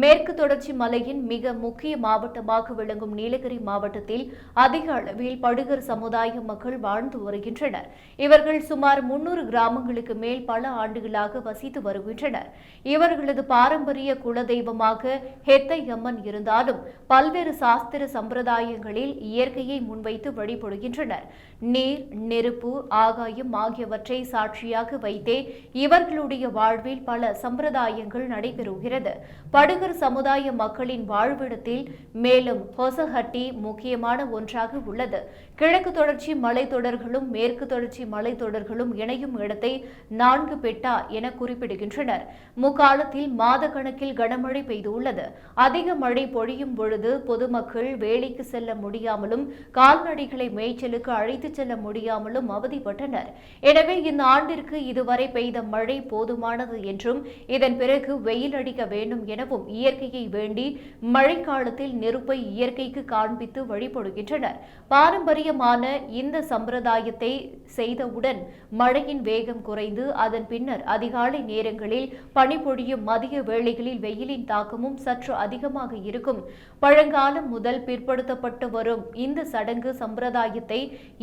மேற்கு தொடர்ச்சி மலையின் மிக முக்கிய மாவட்டமாக விளங்கும் நீலகிரி மாவட்டத்தில் அதிக அளவில் படுகர் சமுதாய மக்கள் வாழ்ந்து வருகின்றனர். இவர்கள் சுமார் முன்னூறு கிராமங்களுக்கு மேல் பல ஆண்டுகளாக வசித்து வருகின்றனர். இவர்களது பாரம்பரிய குலதெய்வமாக ஹெத்தை அம்மன் இருந்தாலும் பல்வேறு சாஸ்திர சம்பிரதாயங்களில் இயற்கையை முன்வைத்து வழிபடுகின்றனர். நீர் நெருப்பு ஆகாயம் ஆகியவற்றை சாட்சியாக வைத்தே இவர்களுடைய வாழ்வில் பல சம்பிரதாயங்கள் நடைபெறுகிறது. படுகர் சமுதாய மக்களின் வாழ்விடத்தில் மேலும் ஹொசஹட்டி முக்கியமான ஒன்றாக உள்ளது. கிழக்கு தொடர்ச்சி மலைத்தொடர்களும் மேற்கு தொடர்ச்சி மலைத்தொடர்களும் இணையும் இடத்தை நான்கு பெட்டா என குறிப்பிடுகின்றனர். முக்காலத்தில் மாத கணக்கில் கனமழை பெய்துள்ளது. அதிக மழை பொழியும் பொழுது பொதுமக்கள் வேலைக்கு செல்ல முடியாமலும் கால்நடைகளை மேய்ச்சலுக்கு அழைத்துச் செல்ல முடியாமலும் அவதிப்பட்டனர். எனவே இந்த ஆண்டிற்கு இதுவரை பெய்த மழை போதுமானது என்றும் இதன் பிறகு வெயில் அடிக்க வேண்டும் எனவும் இயற்கையை வேண்டி மழைக்காலத்தில் நெருப்பை இயற்கைக்கு காண்பித்து வழிபடுகின்றனர். பாரம்பரியமான இந்த சம்பிரதாயத்தை செய்தவுடன் மழையின் வேகம் குறைந்து அதன் பின்னர் அதிகாலை நேரங்களில் பனிபொழியும் மதிய வேளைகளில் வெயிலின் தாக்கமும் சற்று அதிகமாக இருக்கும். பழங்காலம் முதல் பிற்படுத்தப்பட்டு வரும் இந்த சடங்கு சம்பிரதாயத்தை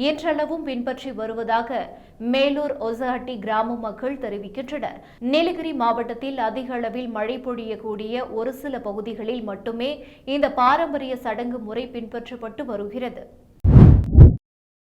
இன்றளவும் பின்பற்றி வருவதாக மேலூர் ஒசஹட்டி கிராம மக்கள் தெரிவிக்கின்றனர். நீலகிரி மாவட்டத்தில் அதிக அளவில் மழை பொழியக்கூடிய ஒரு சில பகுதிகளில் மட்டுமே இந்த பாரம்பரிய சடங்கு முறை பின்பற்றப்பட்டு வருகிறது.